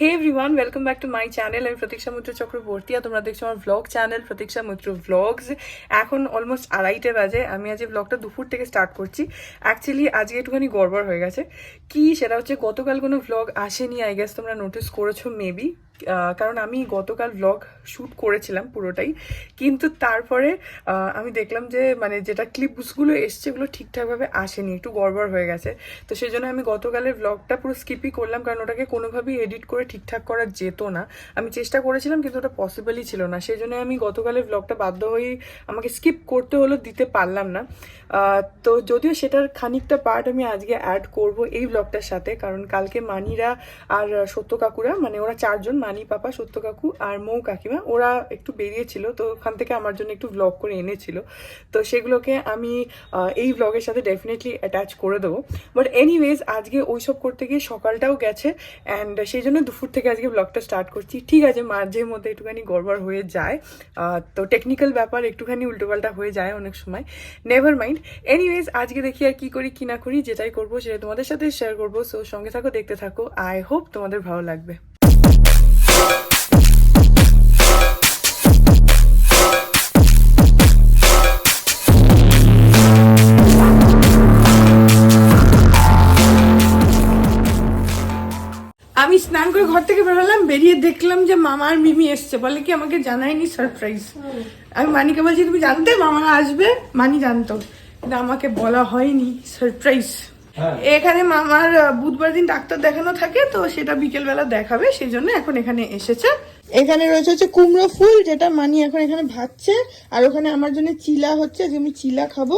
Hey everyone welcome back to my channel আমি প্রতীক্ষা মৈত্র চক্রবর্তী আর তোমরা দেখছ আমার ভ্লগ চ্যানেল প্রতীক্ষা মৈত্র ভ্লগস এখন অলমোস্ট আড়াইটে বাজে, আমি আজ ব্লগটা দুপুর থেকে স্টার্ট করছি। অ্যাকচুয়ালি আজকে একটুখানি গড়বড় হয়ে গেছে। কি সেটা হচ্ছে, গতকাল কোনো ভ্লগ আসেনি আই গেস তোমরা নোটিস করেছ মেবি কারণ আমি গতকাল ভ্লগ শ্যুট করেছিলাম পুরোটাই, কিন্তু তারপরে আমি দেখলাম যে মানে যেটা ক্লিপসগুলো এসছে ওগুলো ঠিকঠাকভাবে আসেনি, একটু গড়বড় হয়ে গেছে। তো সেই জন্য আমি গতকালের ভ্লগটা পুরো স্কিপই করলাম, কারণ ওটাকে কোনোভাবেই এডিট করে ঠিকঠাক করা যেত না। আমি চেষ্টা করেছিলাম, কিন্তু ওটা পসিবলই ছিল না। সেই জন্য আমি গতকালের ভ্লগটা বাধ্য হয়েই আমাকে স্কিপ করতে হলো দিতে পারলাম না। তো যদিও সেটার খানিকটা পার্ট আমি আজকে অ্যাড করব এই ব্লগটার সাথে, কারণ কালকে মানিরা আর সত্য কাকুরা মানে ওরা চারজন মানি পাপা, সত্য কাকু আর মৌ কাকিমা, ওরা একটু বেরিয়েছিল, তো ওখান থেকে আমার জন্য একটু ব্লগ করে এনেছিল। তো সেগুলোকে আমি এই ব্লগের সাথে ডেফিনেটলি অ্যাটাচ করে দেবো। বাট এনিওয়েজ আজকে ওইসব করতে গিয়ে সকালটাও গেছে অ্যান্ড সেই জন্য দুপুর থেকে আজকে ব্লগটা স্টার্ট করছি। ঠিক আছে, মাঝে মধ্যে একটুখানি গড়বড় হয়ে যায় তো টেকনিক্যাল ব্যাপার, একটুখানি উল্টোপাল্টা হয়ে যায় অনেক সময়। নেভার মাইন্ড এনিওয়েজ আজকে দেখি আর কি করি, কি না করি, যেটাই করব সেটা তোমাদের সাথে শেয়ার করব। সো সঙ্গে থাকো, দেখতে থাকো। আই হোপ তোমাদের ভালো লাগবে। স্নান করে ঘর থেকে বেরোলাম বেরিয়ে দেখলাম যে মামা আর মিমি এসছে। বলে কি আমাকে জানায়নি সারপ্রাইজ আমি মানিকে বলছি তুমি জানতে মামা আসবে? মানি জানতো। কিন্তু আমাকে বলা হয়নি সারপ্রাইজ এখানে মামার বুধবার দিন ডাক্তার দেখানো থাকে তো সেটা বিকেলবেলা দেখাবে সেই জন্য এখন এখানে এসেছে। এখানে রয়েছে হচ্ছে কুমড়ো ফুল যেটা মানি এখন এখানে ভাজছে আর ওখানে আমার জন্য চিলা হচ্ছে যে আমি চিলা খাব।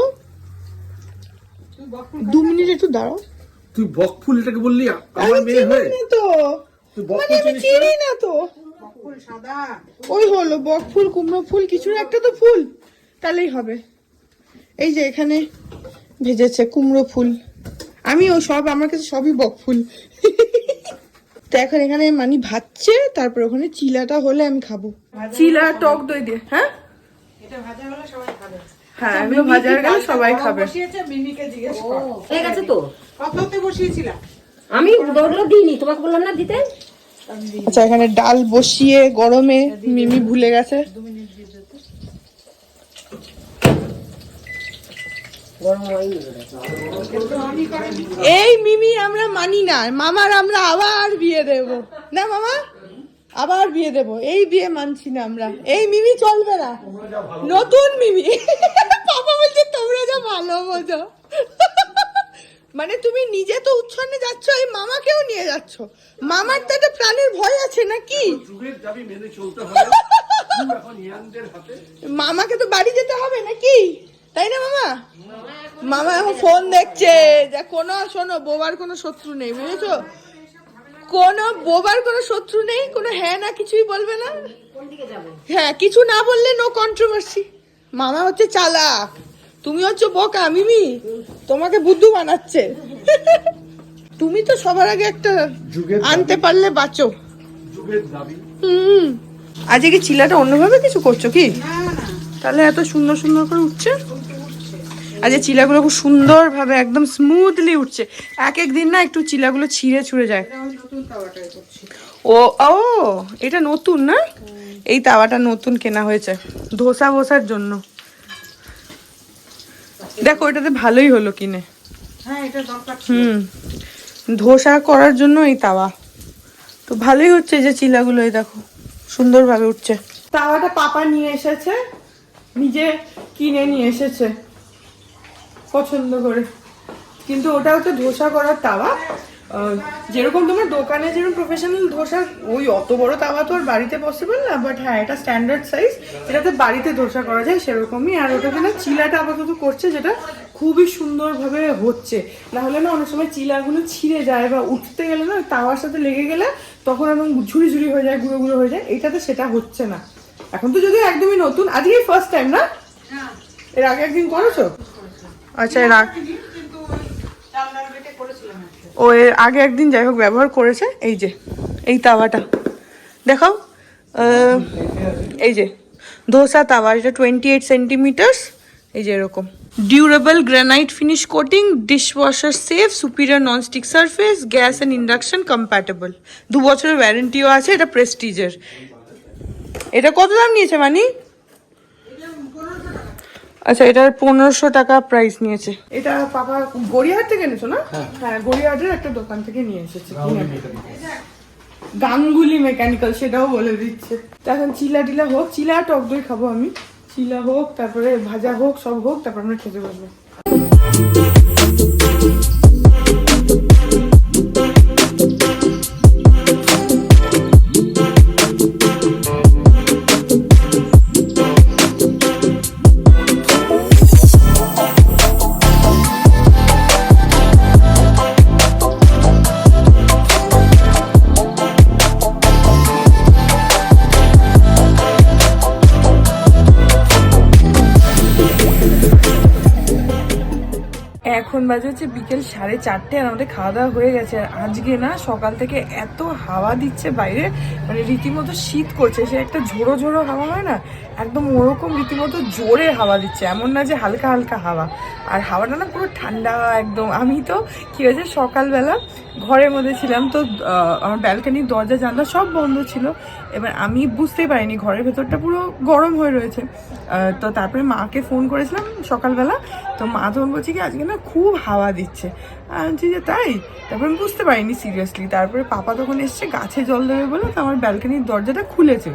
দু মিনিট একটু দাঁড়াও। তুই বকফুল এটাকে বললি আমার আমি মেয়ে হয়ে? তো। মানে আমি চিনি না তো। ওই হলো বক ফুল কুমড়ো ফুল কিছুর একটা তো ফুল। তাহলেই হবে। এই যে এখানে ভেজেছে কুমড়ো ফুল। আমি ও সব আমার কাছে সবই বক ফুল। তো এখন এখানে মানি ভাজছে তারপর ওখানে চিলাটা হলে আমি খাব। চিলা টক দই দিয়ে হ্যাঁ? হ্যাঁ এগুলো ভাজা গেলে সবাই খাবে। হয়ে গেছে তো। কততে বসিয়েছিলাম আমি ওগুলো দিইনি তোমাকে বললাম না দিতে? আচ্ছা এখানে ডাল বসিয়ে গরমে মিমি ভুলে গেছে। এই মিমি, আমরা মানি না। মামার আমরা আবার বিয়ে দেব। না, মামা? আবার বিয়ে দেব। এই বিয়ে মানছি না আমরা। এই মিমি চলবে না নতুন মিমি। পাপা বলছে, তোমরা যা ভালো বোঝো। মানে তুমি নিজে তো উচ্ছন্নে যাচ্ছ এই মামাকেও নিয়ে যাচ্ছ। মামার তো একটা প্রাণের ভয় আছে নাকি? যুগের দাবি মেনে চলতে হবে। তুই এখন ইয়াংদের হাতে। মামাকে তো বাড়ি যেতে হবে নাকি? তাই না মামা? মামা এখন ফোন দেখছে যা কোনো শোনো বোবার কোনো শত্রু নেই বুঝেছ? কোনো বোবার কোনো শত্রু নেই কোনো হ্যাঁ না কিছুই বলবে না? হ্যাঁ কিছু না বললে নো কন্ট্রোভার্সি মামা হচ্ছে চালাক। তুমি হচ্ছে বোকা মিমি। তোমাকে বুদ্ধু বানাচ্ছে। তুমি তো সবার আগে একটা আনতে পারলে বাঁচো। হুম। আজকে কি চিলাটা অন্যভাবে কিছু করছ কি? তাহলে এত সুন্দর সুন্দর করে উঠছে? আজকে চিলাগুলো খুব সুন্দরভাবে একদম স্মুথলি উঠছে। এক এক দিন না একটু চিলাগুলো ছিঁড়ে ছুঁড়ে যায়। ও ও এটা নতুন না? এই তাওয়াটা নতুন কেনা হয়েছে। ধোসা বসার জন্য। দেখো এটাতে ভালোই হলো কিনে। হ্যাঁ এটা হুম। ধোসা করার জন্য এই তাওয়া। তো ভালোই হচ্ছে এই যে চিলাগুলো এই দেখো সুন্দরভাবে উঠছে। তাওয়াটা পাপা নিয়ে এসেছে নিজে কিনে নিয়ে এসেছে পছন্দ করে। কিন্তু ওটা হচ্ছে ধোসা করার তাওয়া। যেরকম তোমার দোকানে যেরকম প্রফেশনাল ধোসা ওই অত বড় তাওয়া তো আর বাড়িতে পসিবল না বাট হ্যাঁ এটা স্ট্যান্ডার্ড সাইজ এটাতে বাড়িতে ধোসা করা যায় সেরকমই আর ওটাতে না চিলাটা আপাতত করছে যেটা খুবই সুন্দরভাবে হচ্ছে। না হলে না অনেক সময় চিলাগুলো ছিঁড়ে যায় বা উঠতে গেলে না তাওয়ার সাথে লেগে গেলে তখন একদম ঝুড়ি ঝুড়ি হয়ে যায় গুঁড়ো গুঁড়ো হয়ে যায় এটাতে সেটা হচ্ছে না। এখন তো যদিও একদমই নতুন আজকেই ফার্স্ট টাইম না। এর আগে একদিন করেছ? আচ্ছা এর আগে কিন্তু ওই চালনার বেটে করেছিলাম একটা। ও এর আগে একদিন যাই হোক ব্যবহার করেছে, এই যে, এই তাওয়াটা। দেখাও এই যে, ধোসা তাওয়া, এটা টোয়েন্টি এইট সেন্টিমিটার্স এই যে এরকম। Durable granite finish coating dishwasher safe superior nonstick surface gas and induction compatible দু বছরের ওয়ারেন্টিও আছে, এটা প্রেস্টিজের এটা কত দাম নিয়েছে, মানি? আচ্ছা এটার পনেরোশো টাকা প্রাইস নিয়েছে। এটা পাপা গড়িয়াহাট থেকে এনেছো না? হ্যাঁ। গড়িয়াহাটের একটা দোকান থেকে নিয়ে এসেছে। গাঙ্গুলি মেকানিক্যাল সেটাও বলে দিচ্ছে। তো এখন চিলা টিলা হোক চিলা টক দই খাব আমি। চিলা হোক তারপরে ভাজা হোক সব হোক তারপর আমরা খেতে বসবো। এখন বাজে হচ্ছে বিকেল সাড়ে চারটে আর আমাদের খাওয়া দাওয়া হয়ে গেছে। আর আজকে না সকাল থেকে এত হাওয়া দিচ্ছে বাইরে মানে রীতিমতো শীত করছে। সে একটা ঝোড়ো ঝোড়ো হাওয়া হয় না, একদম ওরকম রীতিমতো জোরে হাওয়া দিচ্ছে। এমন না যে হালকা হালকা হাওয়া। আর হাওয়াটা না পুরো ঠান্ডা একদম। আমি তো কী হয়েছে, সকালবেলা ঘরের মধ্যে ছিলাম তো আমার ব্যালকানির দরজা জানলা সব বন্ধ ছিল। এবার আমি বুঝতেই পারিনি, ঘরের ভেতরটা পুরো গরম হয়ে রয়েছে। তো তারপরে মাকে ফোন করেছিলাম সকালবেলা। তো মা তখন বলছে কি, আজকে না খুব হাওয়া দিচ্ছে। বলছি যে, তাই? তারপরে আমি বুঝতে পারিনি সিরিয়াসলি তারপরে পাপা তখন এসছে, গাছে জল দেবে বলে, তো আমার ব্যালকানির দরজাটা খুলেছে।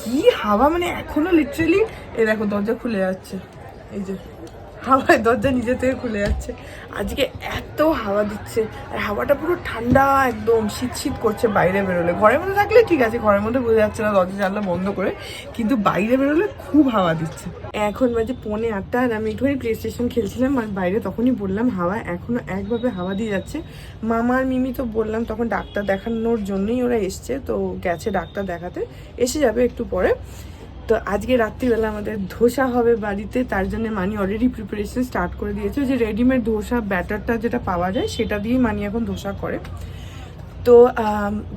কি হাওয়া মানে এখনও লিটারেলি এ দেখো দরজা খুলে যাচ্ছে। এই যে। হাওয়ায় দরজা নিজে থেকে খুলে যাচ্ছে। আজকে এত হাওয়া দিচ্ছে, আর হাওয়াটা পুরো ঠান্ডা একদম, শীত শীত করছে বাইরে বেরোলে। ঘরের মধ্যে থাকলে ঠিক আছে, ঘরের মধ্যে বোঝা যাচ্ছে না দরজা জানলা বন্ধ করে, কিন্তু বাইরে বেরোলে খুব হাওয়া দিচ্ছে। এখন বাজে পৌনে আটটা, আর আমি একটুখানি প্লে স্টেশন খেলছিলাম, আর বাইরে তখনই বললাম, হাওয়া এখনও একভাবে হাওয়া দিয়ে যাচ্ছে। মামা আর মিমি তো বললাম, তখন ডাক্তার দেখানোর জন্যই ওরা এসছে, তো গেছে ডাক্তার দেখাতে। এসে যাবে একটু পরে। তো আজকে রাত্রিবেলা আমাদের ধোসা হবে বাড়িতে, তার জন্য মানি অলরেডি প্রিপারেশন স্টার্ট করে দিয়েছে। যে রেডিমেড ধোসা ব্যাটারটা যেটা পাওয়া যায়, সেটা দিয়েই মানি এখন ধোসা করে। তো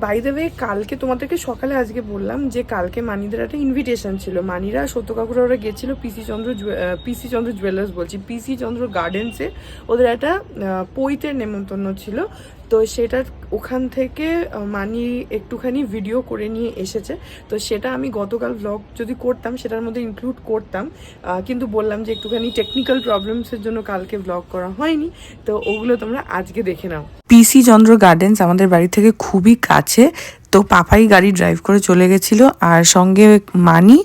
বাই দ্য কালকে তোমাদেরকে সকালে আজকে বললাম যে কালকে মানিদের একটা ইনভিটেশন ছিল। মানিরা সত্য কাকুরা ওরা গেছিল পিসি চন্দ্র পিসি চন্দ্র জুয়েলার্স বলছি। পিসি চন্দ্র গার্ডেন্সে ওদের একটা পৈতের নেমন্তন্ন ছিল। তো সেটার ওখান থেকে মানি একটুখানি ভিডিও করে নিয়ে এসেছে। তো সেটা আমি গতকাল ব্লগ যদি করতাম, সেটার মধ্যে ইনক্লুড করতাম। কিন্তু বললাম যে একটুখানি টেকনিক্যাল প্রবলেমসের জন্য কালকে ব্লগ করা হয়নি। তো ওগুলো তোমরা আজকে দেখে নাও। পিসি চন্দ্র গার্ডেন্স আমাদের বাড়ি থেকে খুবই কাছে। তো পাপাই গাড়ি ড্রাইভ করে চলে গেছিল আর সঙ্গে মানি,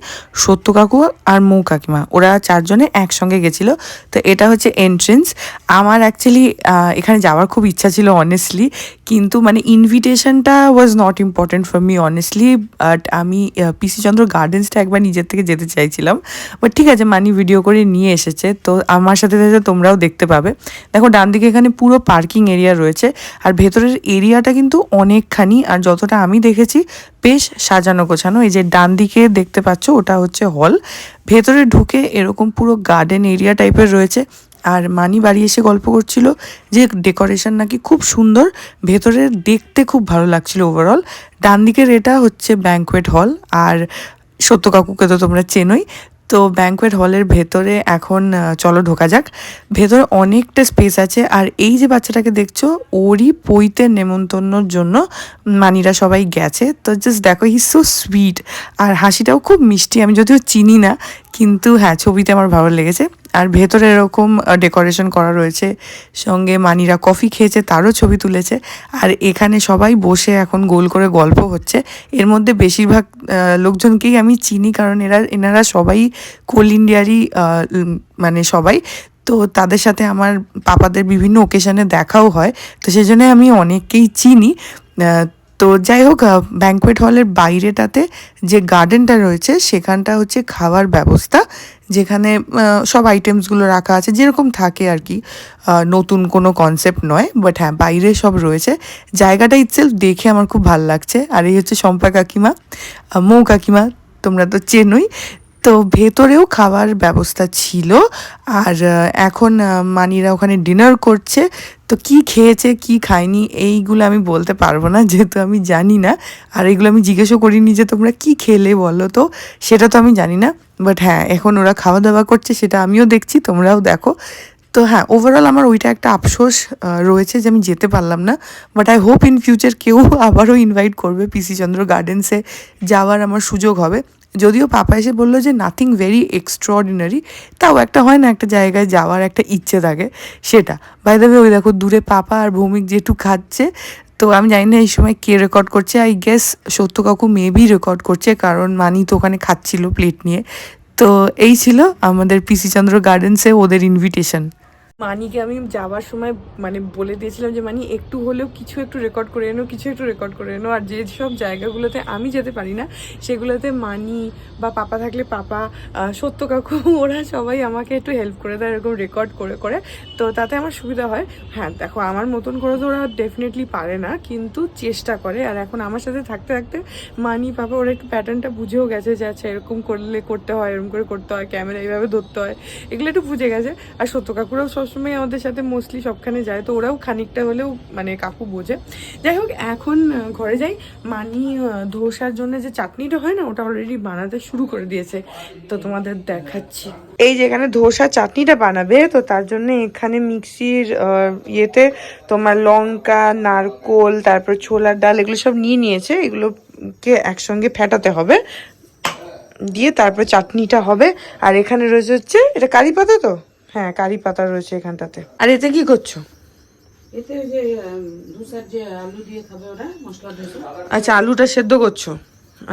সত্য কাকু আর মৌ কাকিমা। ওরা চারজনে একসঙ্গে গেছিল। তো এটা হচ্ছে এন্ট্রেন্স আমার অ্যাকচুয়ালি এখানে যাওয়ার খুব ইচ্ছা ছিল অনেস্টলি কিন্তু মানে ইনভিটেশনটা was not important for me honestly but আমি পিসি চন্দ্র গার্ডেন্সটা একবার নিজের থেকে যেতে চাইছিলাম। বাট ঠিক আছে, মানি ভিডিও করে নিয়ে এসেছে। তো আমার সাথে সাথে তোমরাও দেখতে পাবে। দেখো ডান দিকে এখানে পুরো পার্কিং এরিয়া রয়েছে। আর ভেতরের এরিয়াটা কিন্তু অনেকখানি, আর যতটা আমি দেখেছি, বেশ সাজানো গোছানো। এই যে ডান দিকে দেখতে পাচ্ছ, ওটা হচ্ছে হল। ভেতরে ঢুকে এরকম পুরো গার্ডেন এরিয়া টাইপের রয়েছে। আর মানি বাড়ি এসে গল্প করছিল যে ডেকোরেশন নাকি খুব সুন্দর, ভেতরে দেখতে খুব ভালো লাগছিল ওভারঅল ডান দিকের এটা হচ্ছে ব্যাঙ্কোয়েট হল আর সত্য কাকুকে তো তোমরা চেনোই। তো ব্যাঙ্কোয়েট হলের ভেতরে এখন চলো ঢোকা যাক। ভেতরে অনেকটা স্পেস আছে আর এই যে বাচ্চাটাকে দেখছ, ওরই পৈতে নেমন্তন্নর জন্য মানিরা সবাই গেছে। তো জাস্ট দেখো হি সো সুইট আর হাসিটাও খুব মিষ্টি, আমি যদিও চিনি না কিন্তু হ্যাঁ ছবিতে আমার ভালো লেগেছে। আর ভেতরে এরকম ডেকোরেশন করা রয়েছে, সঙ্গে মানিরা কফি খেয়েছে, তারও ছবি তুলেছে। আর এখানে সবাই বসে এখন গোল করে গল্প হচ্ছে। এর মধ্যে বেশিরভাগ লোকজনকেই আমি চিনি কারণ এরা, এনারা সবাই কোল ইন্ডিয়ারই মানে সবাই। তো তাদের সাথে আমার পাপাদের বিভিন্ন ওকেশনে দেখাও হয়। তো সেই জন্য আমি অনেককেই চিনি। তো যাই হোক ব্যাঙ্কোয়েট হলের বাইরেটাতে যে গার্ডেনটা রয়েছে, সেখানটা হচ্ছে খাওয়ার ব্যবস্থা, যেখানে সব আইটেমসগুলো রাখা আছে, যেরকম থাকে আর কি। নতুন কোনো কনসেপ্ট নয় বাট হ্যাঁ বাইরে সব রয়েছে। জায়গাটা ইটসেলফ দেখে আমার খুব ভালো লাগছে। আর এই হচ্ছে শম্পা কাকিমা মৌ কাকিমা, তোমরা তো চেনোই। তো ভেতরেও খাবার ব্যবস্থা ছিল। আর এখন মানিরা ওখানে ডিনার করছে। তো কি খেয়েছে, কি খায়নি, এইগুলো আমি বলতে পারব না, যেহেতু আমি জানি না। আর এগুলো আমি জিজ্ঞেসও করিনি যে তোমরা কি খেলে বলো তো, সেটা তো আমি জানি না। বাট হ্যাঁ এখন ওরা খাওয়া দাওয়া করছে, সেটা আমিও দেখছি, তোমরাও দেখো। তো হ্যাঁ ওভারঅল আমার ওইটা একটা আফসোস রয়েছে যে আমি যেতে পারলাম না। But I hope in future কেউ আবারও ইনভাইট করবে পিসি চন্দ্র গার্ডেন্সে যাওয়ার আমার সুযোগ হবে। যদিও পাপা এসে বলল যে নাথিং ভেরি এক্সট্রাঅর্ডিনারি তাও একটা হয় না একটা জায়গায় যাওয়ার একটা ইচ্ছে থাকে সেটা। বাই দ্য ওই দেখো দূরে পাপা আর ভৌমিক যেটু খাচ্ছে। তো আমি জানি না এই সময় কে রেকর্ড করছে। আই গেস সত্য কাকু মেবি রেকর্ড করছে, কারণ মানি তো ওখানে খাচ্ছিল প্লেট নিয়ে। তো এই ছিল আমাদের পিসি চন্দ্র গার্ডেন্সে ওদের ইনভিটেশন মানিকে আমি যাওয়ার সময় মানে বলে দিয়েছিলাম যে, মানি, একটু হলেও কিছু একটু রেকর্ড করে এনো, কিছু একটু রেকর্ড করে এনো। আর যেসব জায়গাগুলোতে আমি যেতে পারি না, সেগুলোতে মানি বা পাপা থাকলে পাপা সত্য কাকু, ওরা সবাই আমাকে একটু হেল্প করে দেয়, এরকম রেকর্ড করে করে। তো তাতে আমার সুবিধা হয়। হ্যাঁ দেখো, আমার মতন করে তো ওরা ডেফিনেটলি পারে না, কিন্তু চেষ্টা করে। আর এখন আমার সাথে থাকতে থাকতে মানি, পাপা, ওরা একটু প্যাটার্নটা বুঝেও গেছে যে আচ্ছা এরকম করলে করতে হয়, এরকম করে করতে হয় ক্যামেরা এইভাবে ধরতে হয়। এগুলো একটু বুঝে গেছে। আর সত্য কাকুরাও সবসময় আমাদের সাথে মোস্টলি সবখানে যায়, তো ওরাও খানিকটা হলেও মানে কাকু বোঝে। যাই হোক, এখন ঘরে যাই। মানি ধোসার জন্য যে চাটনিটা হয় না, ওটা অলরেডি বানাতে শুরু করে দিয়েছে। তো তোমাদের দেখাচ্ছি। এই যে এখানে ধোসা চাটনিটা বানাবে, তো তার জন্য এখানে মিক্সির ইয়েতে তোমার লঙ্কা, নারকোল, তারপর ছোলার ডাল, এগুলো সব নিয়ে নিয়েছে। এগুলোকে একসঙ্গে ফেটাতে হবে। দিয়ে তারপর চাটনিটা হবে। আর এখানে রয়েছে হচ্ছে, এটা কারি পাতা তো? হ্যাঁ কারি পাতা রয়েছে এখানটাতে। আর এতে কি করছ? এতে যে ধোসার যে আলু দিয়ে খাবে ওরা মশলা ধোসা আচ্ছা আলুটা সেদ্ধ করছ?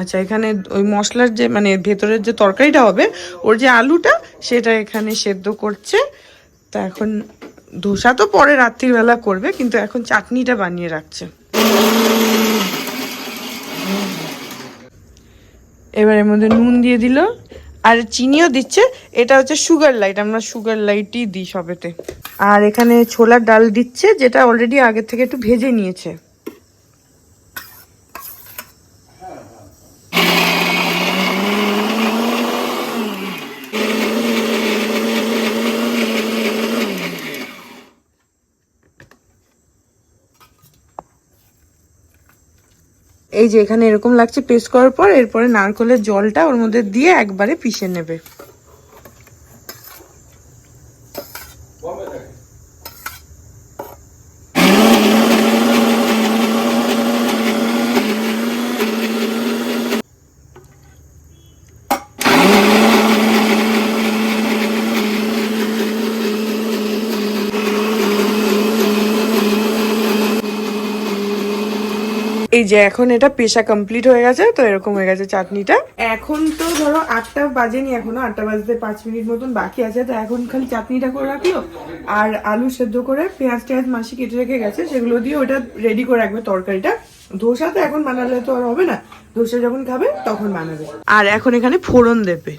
আচ্ছা এখানে ওই মশলার যে মানে ভেতরের যে তরকারিটা হবে ওর যে আলুটা সেটা এখানে সেদ্ধ করছে। তা এখন ধোসা তো পরে রাত্রিবেলা করবে কিন্তু এখন চাটনিটা বানিয়ে রাখছে। এবার এর মধ্যে নুন দিয়ে দিল। আর চিনিও দিচ্ছে, এটা হচ্ছে সুগার লাইট আমরা সুগার লাইটই দিই সবেতে। আর এখানে ছোলার ডাল দিচ্ছে, যেটা অলরেডি আগের থেকে একটু ভেজে নিয়েছে। এই যে এখানে এরকম লাগছে পেস্ট করার পর এরপরে নারকলের জলটা ওর মধ্যে দিয়ে একবারে পিষে নেবে। এই যে এখন এটা পেশা কমপ্লিট হয়ে গেছে তো এরকম হয়ে গেছে চাটনিটা। এখন তো ধরো আটটা বাজেনি এখনও আটটা বাজতে পাঁচ মিনিট মতন বাকি আছে তো এখন খালি চাটনিটা করে রাখল আর আলু সেদ্ধ করে পেঁয়াজ টেয়াজ মাসি কেটে রেখে গেছে সেগুলো দিয়ে ওটা রেডি করে রাখবে তরকারিটা। ধোসা তো এখন বানালে তো আর হবে না ধোসা যখন খাবে তখন বানাবে। আর এখন এখানে ফোড়ন দেবে।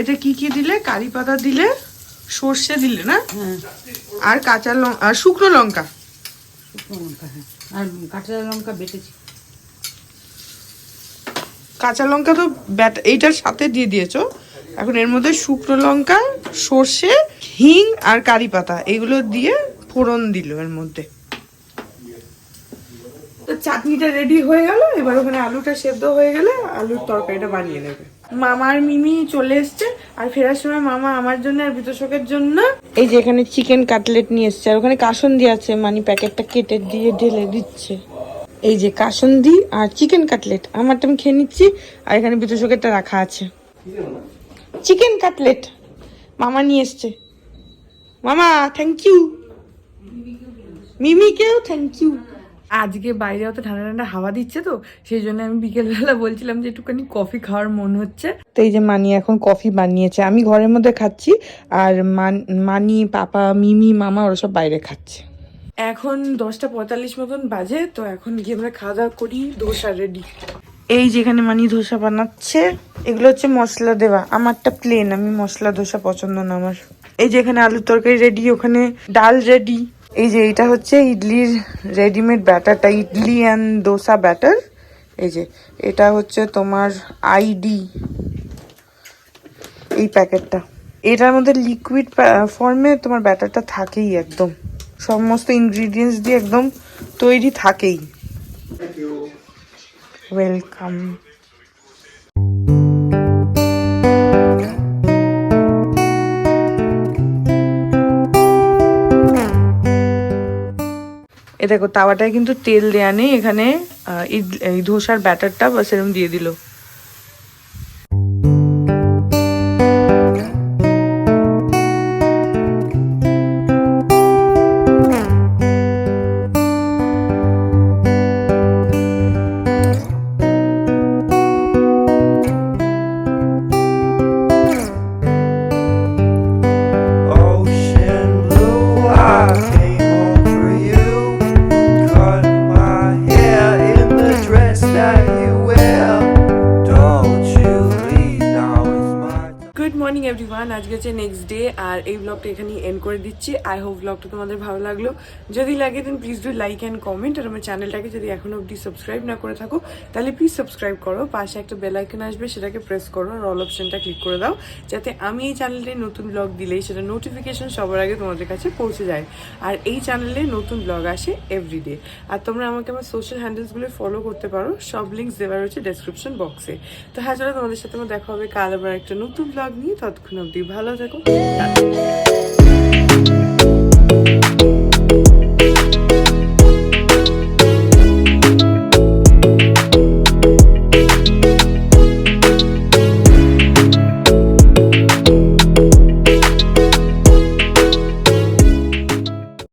এতে কি কি দিলে? কারি পাতা দিলে সর্ষে দিলে না? আর কাঁচা লঙ্কা আর শুকনো লঙ্কা। শুকনো লঙ্কা হ্যাঁ। আর কাঁচা লঙ্কা বেটেছি। কাঁচা লঙ্কা তো ব্যাট এইটার সাথে দিয়ে দিয়েছ। এখন এর মধ্যে শুকনো লঙ্কা, সর্ষে, হিং আর কারি পাতা। এগুলো দিয়ে ফোড়ন দিল এর মধ্যে। তো চাটনিটা রেডি হয়ে গেল, এবার ওখানে আলুটা সেদ্ধ হয়ে গেলে আলুর তরকারিটা বানিয়ে নেবে। মামার মিমি চলে এসছে, আর ফেরার সময় মামা আমার জন্য আর বিতোষকের জন্য এই যে এখানে চিকেন কাটলেট নিয়ে এসছে, আর ওখানে কাসন্দি আছে মানে প্যাকেটটা কেটে দিয়ে ঢেলে দিচ্ছে। এই যে কাসন্দি আর চিকেন কাটলেট আমারটা আমি খেয়ে নিচ্ছি, আর এখানে বিতোষকেরটা রাখা আছে। চিকেন কাটলেট মামা নিয়ে এসছে। মামা থ্যাংক ইউ মিমিকেও থ্যাংক ইউ আজকে বাইরে অত ঠান্ডা ঠান্ডা হাওয়া দিচ্ছে তো সেই জন্য আমি বিকেলবেলা বলছিলাম যে একটুখানি কফি খাওয়ার মন হচ্ছে। তো এই যে মানি এখন কফি বানিয়েছে। আমি ঘরের মধ্যে খাচ্ছি আর মান- পাপা মিমি মামা ওরা সব বাইরে খাচ্ছে। এখন দশটা পঁয়তাল্লিশ মতন বাজে তো এখন গিয়ে আমরা খাওয়া দাওয়া করি ধোসা রেডি এই যেখানে মানি ধোসা বানাচ্ছে, এগুলো হচ্ছে মশলা দেওয়া। আমারটা প্লেন আমি মশলা ধোসা পছন্দ না আমার। এই যে এখানে আলুর তরকারি রেডি ওখানে ডাল রেডি এই যে এটা হচ্ছে ইডলির রেডিমেড ব্যাটারটা ইডলি অ্যান্ড দোসা ব্যাটার এই যে, এটা হচ্ছে তোমার আইডি এই প্যাকেটটা। এটার মধ্যে লিকুইড ফর্মে তোমার ব্যাটারটা থাকেই একদম। সমস্ত ইনগ্রিডিয়েন্টস দিয়ে একদম তৈরি থাকেই। ওয়েলকাম এ দেখো, তাওয়াটায় কিন্তু তেল দেয়া নেই। এখানে ধোসার ব্যাটারটা বা সেরকম দিয়ে দিল। ব্লগটা এখানে এন্ড করে দিচ্ছি। আই হোপ ব্লগটা তোমাদের ভালো লাগল। যদি লাগে then please do like and comment আর আমার চ্যানেলটাকে যদি এখনও অবধি সাবস্ক্রাইব না করে থাকো, তাহলে প্লিজ সাবস্ক্রাইব করো। পাশে একটা বেল আইকন আসবে, সেটাকে প্রেস করো আর অল অপশনটা ক্লিক করে দাও, যাতে আমি এই চ্যানেলে নতুন ব্লগ দিলেই সেটা নোটিফিকেশন সবার আগে তোমাদের কাছে পৌঁছে যায়। আর এই চ্যানেলে নতুন ব্লগ আসে এভরিডে আর তোমরা আমাকে আমার সোশ্যাল হ্যান্ডেলসগুলো ফলো করতে পারো। সব লিঙ্কস দেওয়া রয়েছে ডেসক্রিপশন বক্সে তো হ্যাঁ চলো তোমাদের সাথে আমার দেখা হবে। কাল আবার একটা নতুন ব্লগ নিয়ে। ততক্ষণ অবধি ভালো থাকো।